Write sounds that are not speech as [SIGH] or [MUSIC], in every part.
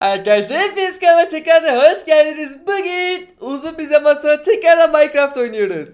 Arkadaşlar hepiniz kanalıma tekrardan hoş geldiniz. Bugün uzun bir zaman sonra tekrardan Minecraft oynuyoruz.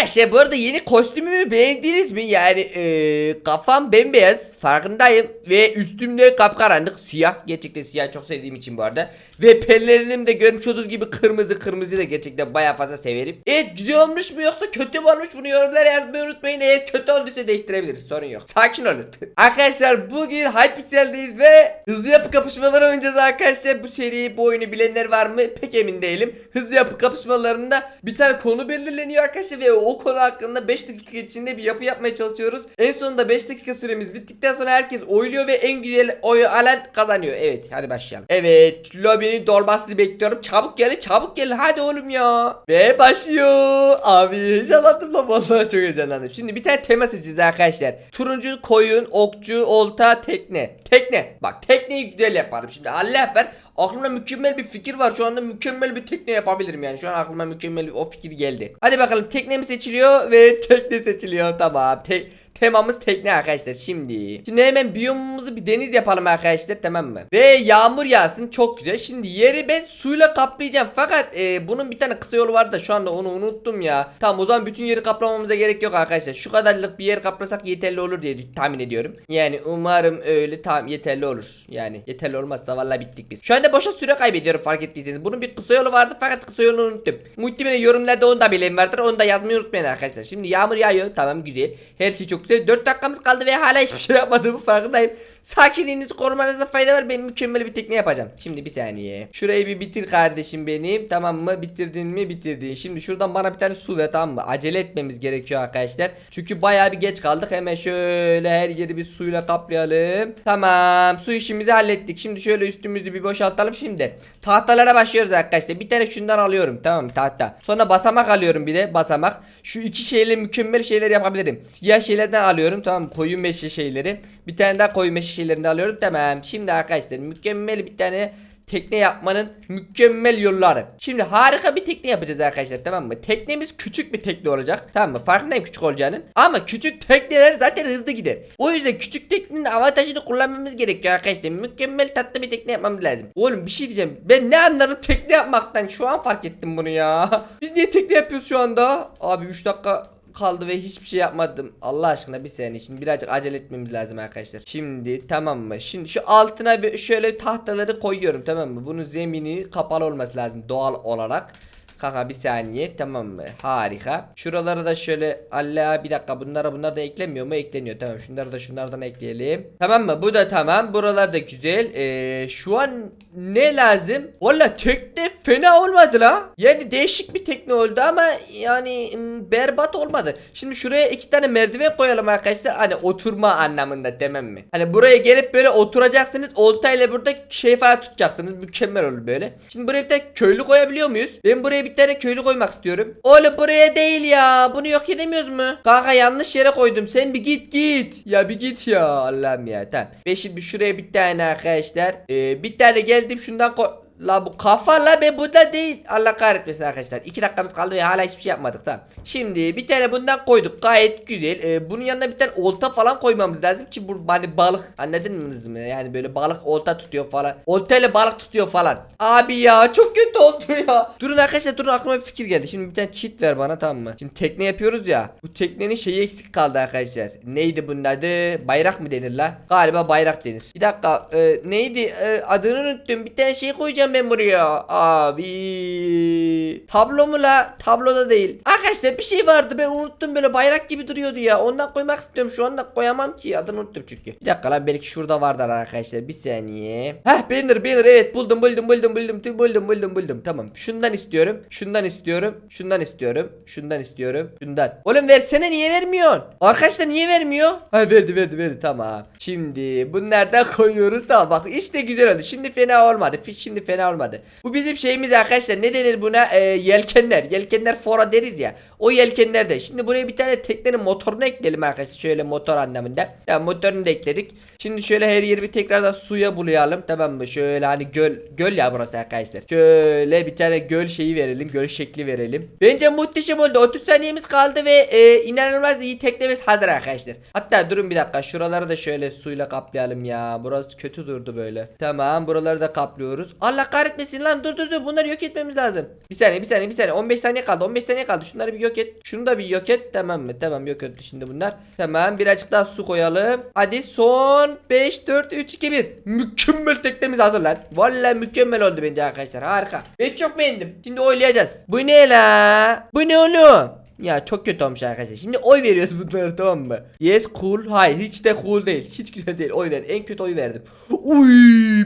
Arkadaşlar bu arada yeni kostümümü beğendiniz mi? Yani eee, kafam bembeyaz farkındayım ve üstümde kapkaranlık siyah. Gerçekten siyah çok sevdiğim için bu arada. Ve pellerinim de görmüş olduğunuz gibi kırmızı kırmızı da gerçekten baya fazla severim. Evet güzel olmuş mu yoksa kötü mü olmuş bunu yorumlara yazmayı unutmayın. Eğer kötü olduysa değiştirebiliriz sorun yok. Sakin olun. [LAUGHS] arkadaşlar bugün Hypixel'deyiz ve hızlı yapı kapışmaları oynayacağız arkadaşlar. Bu seriyi bu oyunu bilenler var mı? Pek emin değilim. Hızlı yapı kapışmalarında bir tane konu belirleniyor arkadaşlar ve konu hakkında 5 dakika içinde bir yapı yapmaya çalışıyoruz. En sonunda 5 dakika süremiz bittikten sonra herkes oyluyor ve en güzel oyu alan kazanıyor. Evet hadi başlayalım. Evet lobinin dolmasını bekliyorum. Çabuk gelin çabuk gelin hadi oğlum ya. Ve başlıyor. Abi heyecanlandım lan vallahi çok heyecanlandım. Şimdi bir tane tema seçeceğiz arkadaşlar. Turuncu koyun, okçu, olta, tekne. Tekne. Bak tekneyi güzel yaparım. Şimdi Allah ver. Aklımda mükemmel bir fikir var. Şu anda mükemmel bir tekne yapabilirim yani. Şu an aklıma mükemmel bir o fikir geldi. Hadi bakalım tekne mi seçiliyor ve [LAUGHS] tekne seçiliyor. Tamam. Te temamız tekne arkadaşlar şimdi. Şimdi hemen biyomumuzu bir deniz yapalım arkadaşlar tamam mı? Ve yağmur yağsın çok güzel. Şimdi yeri ben suyla kaplayacağım. Fakat e, bunun bir tane kısa yolu vardı da şu anda onu unuttum ya. Tamam o zaman bütün yeri kaplamamıza gerek yok arkadaşlar. Şu kadarlık bir yer kaplasak yeterli olur diye tahmin ediyorum. Yani umarım öyle tam yeterli olur. Yani yeterli olmazsa vallahi bittik biz. Şu anda boşa süre kaybediyorum fark ettiyseniz. Bunun bir kısa yolu vardı fakat kısa yolunu unuttum. Muhtemelen yorumlarda onu da bilen vardır. Onu da yazmayı unutmayın arkadaşlar. Şimdi yağmur yağıyor. Tamam güzel. Her şey çok güzel. 4 dakikamız kaldı ve hala hiçbir şey yapmadığımı farkındayım. Sakinliğinizi korumanızda fayda var. Ben mükemmel bir tekne yapacağım. Şimdi bir saniye. Şurayı bir bitir kardeşim benim. Tamam mı? Bitirdin mi? Bitirdin. Şimdi şuradan bana bir tane su ver tamam mı? Acele etmemiz gerekiyor arkadaşlar. Çünkü bayağı bir geç kaldık. Hemen şöyle her yeri bir suyla kaplayalım. Tamam. Su işimizi hallettik. Şimdi şöyle üstümüzü bir boşaltalım şimdi. Tahtalara başlıyoruz arkadaşlar. Bir tane şundan alıyorum. Tamam? Tahta. Sonra basamak alıyorum bir de. Basamak. Şu iki şeyle mükemmel şeyler yapabilirim. Siyah şeylerden alıyorum. Tamam? Koyu meşe şeyleri. Bir tane daha koyu meşe şeylerini alıyorum. Tamam. Şimdi arkadaşlar mükemmel bir tane tekne yapmanın mükemmel yolları. Şimdi harika bir tekne yapacağız arkadaşlar tamam mı? Teknemiz küçük bir tekne olacak. Tamam mı? Farkındayım küçük olacağının. Ama küçük tekneler zaten hızlı gider. O yüzden küçük teknenin avantajını kullanmamız gerekiyor arkadaşlar. Mükemmel tatlı bir tekne yapmamız lazım. Oğlum bir şey diyeceğim. Ben ne anlarım tekne yapmaktan. Şu an fark ettim bunu ya. [LAUGHS] Biz niye tekne yapıyoruz şu anda? Abi 3 dakika kaldı ve hiçbir şey yapmadım. Allah aşkına bir saniye. Şimdi birazcık acele etmemiz lazım arkadaşlar. Şimdi tamam mı? Şimdi şu altına bir şöyle tahtaları koyuyorum tamam mı? Bunun zemini kapalı olması lazım doğal olarak. Kaka bir saniye tamam mı? Harika. Şuralara da şöyle Allah bir dakika bunlara bunlar da eklemiyor mu? Ekleniyor. Tamam şunları da şunlardan ekleyelim. Tamam mı? Bu da tamam. Buralar da güzel. Ee, şu an ne lazım? Valla tekne fena olmadı la. Yani değişik bir tekne oldu ama yani berbat olmadı. Şimdi şuraya iki tane merdiven koyalım arkadaşlar. Hani oturma anlamında demem mi? Hani buraya gelip böyle oturacaksınız. Oltayla burada şey falan tutacaksınız. Mükemmel olur böyle. Şimdi buraya bir tane köylü koyabiliyor muyuz? Ben buraya bir tane köylü koymak istiyorum. Oğlum buraya değil ya. Bunu yok edemiyoruz mu? Kanka yanlış yere koydum. Sen bir git git. Ya bir git ya. Allah'ım ya. Tamam. Ve şimdi şuraya bir tane arkadaşlar. Ee, bir tane geldim şundan koy. La bu kafa la be bu da değil. Allah kahretmesin arkadaşlar. 2 dakikamız kaldı ve hala hiçbir şey yapmadık tamam. Şimdi bir tane bundan koyduk. Gayet güzel. Ee, bunun yanına bir tane olta falan koymamız lazım ki bu hani balık anladınız mı? Yani böyle balık olta tutuyor falan. Oltayla balık tutuyor falan. Abi ya çok kötü oldu ya. Durun arkadaşlar durun aklıma bir fikir geldi. Şimdi bir tane cheat ver bana tamam mı? Şimdi tekne yapıyoruz ya. Bu teknenin şeyi eksik kaldı arkadaşlar. Neydi bunun adı? Bayrak mı denir la? Galiba bayrak denir. Bir dakika. e, neydi? E, adını unuttum. Bir tane şey koyacağım gireceğim ben buraya. Abi. Tablo mu la? Tabloda değil. Arkadaşlar bir şey vardı ben unuttum böyle bayrak gibi duruyordu ya. Ondan koymak istiyorum şu anda koyamam ki. Adını unuttum çünkü. Bir dakika lan belki şurada vardır arkadaşlar. Bir saniye. Heh banner banner evet buldum buldum buldum buldum buldum buldum buldum. Tamam. Şundan istiyorum. Şundan istiyorum. Şundan istiyorum. Şundan istiyorum. Şundan. Oğlum versene niye vermiyorsun? Arkadaşlar niye vermiyor? Ha verdi verdi verdi tamam. Şimdi bunlardan koyuyoruz. Tamam bak işte güzel oldu. Şimdi fena olmadı. Şimdi fena olmadı. Bu bizim şeyimiz arkadaşlar. Ne denir buna? Ee, yelkenler. Yelkenler fora deriz ya. O yelkenler de. Şimdi buraya bir tane teknenin motorunu ekleyelim arkadaşlar. Şöyle motor anlamında. Ya motorunu da ekledik. Şimdi şöyle her yeri bir tekrardan suya bulayalım. Tamam mı? Şöyle hani göl göl ya burası arkadaşlar. Şöyle bir tane göl şeyi verelim. Göl şekli verelim. Bence muhteşem oldu. 30 saniyemiz kaldı ve e, inanılmaz iyi teknemiz hazır arkadaşlar. Hatta durun bir dakika. Şuraları da şöyle suyla kaplayalım ya. Burası kötü durdu böyle. Tamam buraları da kaplıyoruz. Allah kahretmesin lan dur dur dur. Bunları yok etmemiz lazım. Bir saniye bir saniye bir saniye. 15 saniye kaldı. 15 saniye kaldı. Şunları bir yok et. Şunu da bir yok et. Tamam mı? Tamam yok etti şimdi bunlar. Tamam birazcık daha su koyalım. Hadi son 5 4 3 2 1. Mükemmel teknemiz hazır lan. Vallahi mükemmel oldu bence arkadaşlar. Harika. Ben çok beğendim. Şimdi oylayacağız. Bu ne la? Bu ne oğlum? Ya çok kötü olmuş arkadaşlar. Şimdi oy veriyoruz bunlara tamam mı? Yes cool. Hayır hiç de cool değil. Hiç güzel değil. Oy ver. En kötü oy verdim. Uy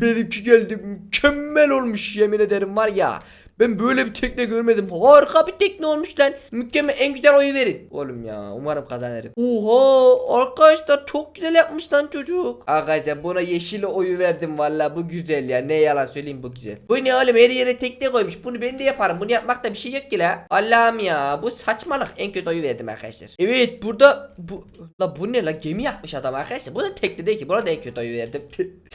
benimki geldi. Mükemmel olmuş yemin ederim var ya. Ben böyle bir tekne görmedim. Harika bir tekne olmuş lan. Mükemmel en güzel oyu verin. Oğlum ya umarım kazanırım. Oha arkadaşlar çok güzel yapmış lan çocuk. Arkadaşlar buna yeşil oyu verdim valla bu güzel ya. Ne yalan söyleyeyim bu güzel. Bu ne oğlum her yere tekne koymuş. Bunu ben de yaparım. Bunu yapmakta bir şey yok ki la. Allah'ım ya bu saçmalık. En kötü oyu verdim arkadaşlar. Evet burada bu la bu ne la gemi yapmış adam arkadaşlar. Bu da tekne değil ki. Buna da en kötü oyu verdim.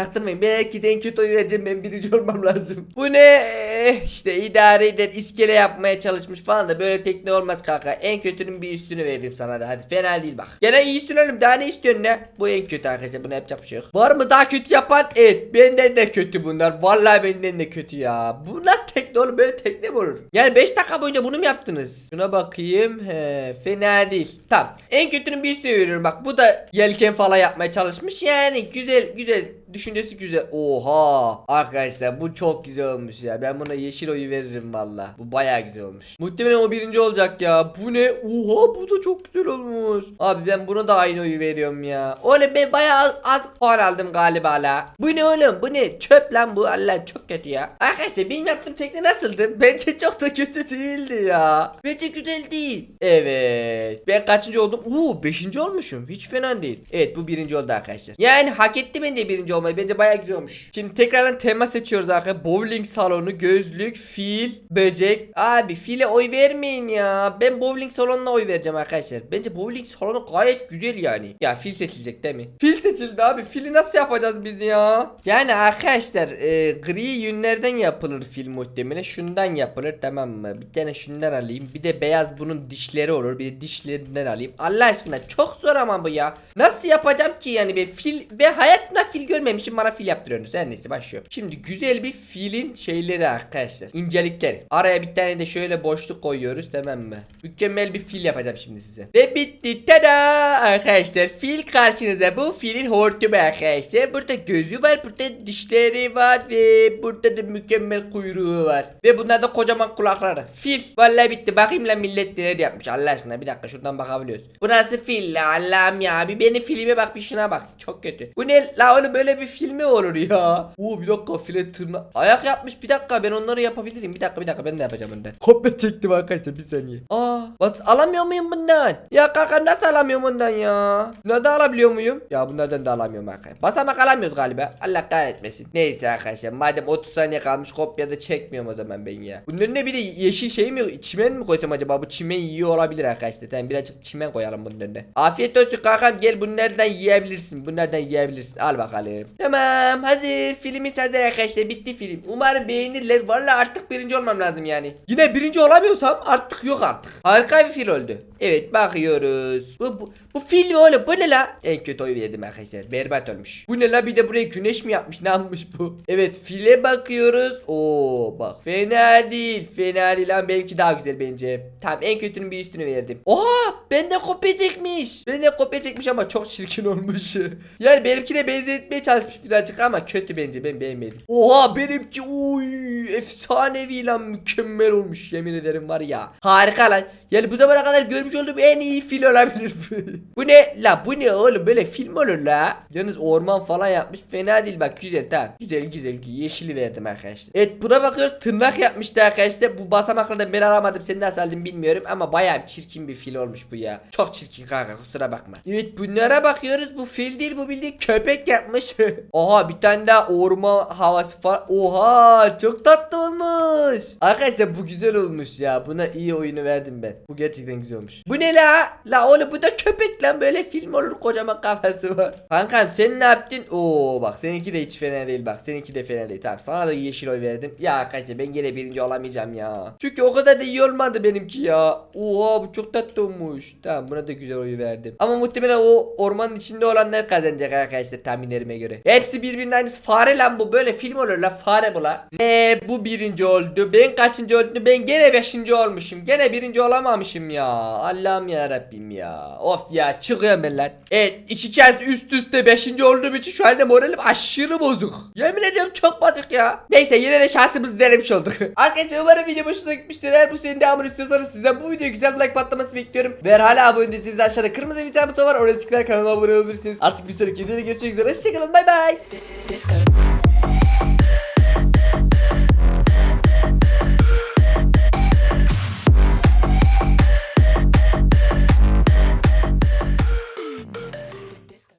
Çaktırmayın. Belki de en kötü oyu vereceğim. Ben birinci olmam lazım. Bu ne? Eh, İşte idare eder. iskele yapmaya çalışmış falan da böyle tekne olmaz kanka. En kötünün bir üstünü verdim sana da. Hadi fena değil bak. Gene iyi sürelim. Daha ne istiyorsun ne? Bu en kötü arkadaşlar. Buna yapacak bir şey yok. Var mı daha kötü yapan? Evet. Benden de kötü bunlar. Vallahi benden de kötü ya. Bu nasıl tekne oğlum? Böyle tekne mi olur? Yani 5 dakika boyunca bunu mu yaptınız? Şuna bakayım. He, fena değil. Tamam. En kötünün bir üstüne veriyorum. Bak bu da yelken falan yapmaya çalışmış. Yani güzel güzel. Düşüncesi güzel. Oha. Arkadaşlar bu çok güzel olmuş ya. Ben buna yeşil oyu veririm valla. Bu baya güzel olmuş. Muhtemelen o birinci olacak ya. Bu ne? Oha bu da çok güzel olmuş. Abi ben buna da aynı oyu veriyorum ya. Oğlum ben baya az, az puan aldım galiba la. Bu ne oğlum? Bu ne? Çöp lan bu. Allah çok kötü ya. Arkadaşlar benim yaptığım tekne nasıldı? [LAUGHS] Bence çok da kötü değildi ya. Bence güzel değil. Evet. Ben kaçıncı oldum? Uuu beşinci olmuşum. Hiç fena değil. Evet bu birinci oldu arkadaşlar. Yani hak etti bence birinci olmayı. Bence baya güzel olmuş. Şimdi tekrardan tema seçiyoruz arkadaşlar. Bowling salonu, gözlük, fil, böcek. Abi file oy vermeyin ya. Ben bowling salonuna oy vereceğim arkadaşlar. Bence bowling salonu gayet güzel yani. Ya fil seçilecek değil mi? Fil seçildi abi. Fili nasıl yapacağız biz ya? Yani arkadaşlar e, gri yünlerden yapılır fil muhtemelen. Şundan yapılır tamam mı? Bir tane şundan alayım. Bir de beyaz bunun dişleri olur. Bir de dişlerinden alayım. Allah aşkına çok zor ama bu ya. Nasıl yapacağım ki yani be fil ben hayatımda fil görmemişim bana fil yaptırıyorsunuz. Her neyse başlıyor. Şimdi güzel bir filin şeyleri arkadaşlar. İncelikleri. Araya bir tane de şöyle boşluk koyuyoruz tamam mı? Mükemmel bir fil yapacağım şimdi size. Ve bitti tada arkadaşlar. Fil karşınızda bu filin hortumu arkadaşlar. Burada gözü var. Burada dişleri var. Ve burada da mükemmel kuyruğu var. Ve bunlar da kocaman kulakları. Fil. Vallahi bitti. Bakayım lan millet neler yapmış. Allah aşkına bir dakika şuradan bakabiliyoruz. Bu nasıl fil la Allah'ım ya. Bir benim filme bak bir şuna bak. Çok kötü. Bu ne la oğlum böyle bir filmi olur ya. Oo bir dakika file tırna. Ayak yapmış bir dakika ben onları yapabilirim. Bir dakika bir dakika ben de yapacağım önden. Kopya çektim arkadaşlar bir saniye. Aa bas alamıyor muyum bundan? Ya kanka nasıl alamıyorum bundan ya? Bunlardan alabiliyor muyum? Ya bunlardan da alamıyorum arkadaşlar. Basamak alamıyoruz galiba. Allah kahretmesin. Neyse arkadaşlar madem 30 saniye kalmış kopya da çekmiyorum o zaman ben ya. Bunların ne bir de yeşil şey mi çimen mi koysam acaba? Bu çimen yiyor olabilir arkadaşlar. Tamam birazcık çimen koyalım bunun önüne. Afiyet olsun kankam gel bunlardan yiyebilirsin. Bunlardan yiyebilirsin. Al bakalım. Tamam hazır. Filmimiz hazır arkadaşlar. Bitti film. Umarım beğenirler. Vallahi artık birinci olmam lazım yani. Yine birinci olamıyorsam artık yok artık. Harika bir fil oldu. Evet bakıyoruz. Bu, bu, bu fil mi oğlum? Bu ne la? En kötü oy verdim arkadaşlar. Berbat olmuş. Bu ne la? Bir de buraya güneş mi yapmış? Ne yapmış bu? Evet file bakıyoruz. Oo bak fena değil. Fena değil lan benimki daha güzel bence. Tamam en kötünün bir üstünü verdim. Oha bende kopya çekmiş. Bende kopya çekmiş ama çok çirkin olmuş. [LAUGHS] yani benimkine benzetmeye çalışmış birazcık ama kötü bence ben beğenmedim. Oha benimki uy efsanevi lan mükemmel olmuş yemin ederim var ya. Harika lan. Yani bu zamana kadar görmüş olduğum en iyi fil olabilir. [LAUGHS] bu ne la bu ne oğlum böyle film olur la. Yalnız orman falan yapmış fena değil bak güzel tamam. Güzel güzel yeşili verdim arkadaşlar. Evet buna bakıyoruz tırnak yapmıştı arkadaşlar. Bu basamaklardan ben alamadım seni nasıl aldın bilmiyorum ama bayağı çirkin bir fil olmuş bu ya. Çok çirkin kanka kusura bakma. Evet bunlara bakıyoruz bu fil değil bu bildiğin köpek yapmış. [LAUGHS] Oha bir tane daha orman havası falan. Oha çok tatlı olmuş. Arkadaşlar bu güzel olmuş ya. Buna iyi oyunu verdim ben. Bu gerçekten güzel olmuş. Bu ne la? La oğlum bu da köpek lan böyle film olur kocaman kafası var. Kankam sen ne yaptın? Oo bak seninki de hiç fena değil bak. Seninki de fena değil. Tamam sana da yeşil oy verdim. Ya arkadaşlar ben gene birinci olamayacağım ya. Çünkü o kadar da iyi olmadı benimki ya. Oha bu çok tatlı olmuş. Tamam buna da güzel oy verdim. Ama muhtemelen o ormanın içinde olanlar kazanacak arkadaşlar tahminlerime göre. Hepsi birbirinin aynısı. Fare lan bu böyle film olur la fare bu la. Ve bu birinci oldu. Ben kaçıncı oldu? Ben gene beşinci olmuşum. Gene birinci olamamışım ya. Allah'ım ya Rabbim ya. Of ya çıkıyorum ben lan. Evet iki kez üst üste beşinci olduğum için şu anda moralim aşırı bozuk. Yemin ediyorum çok bozuk ya. Neyse yine de şansımızı denemiş olduk. [LAUGHS] Arkadaşlar umarım video hoşuna gitmiştir. Eğer bu senin devamını istiyorsanız sizden bu videoya güzel bir like patlaması bekliyorum. Ve eğer hala abone değilseniz de aşağıda kırmızı bir tane buton var. Oraya tıklayarak kanalıma abone olabilirsiniz. Artık bir sonraki videoda görüşmek üzere. Hoşçakalın bay bay.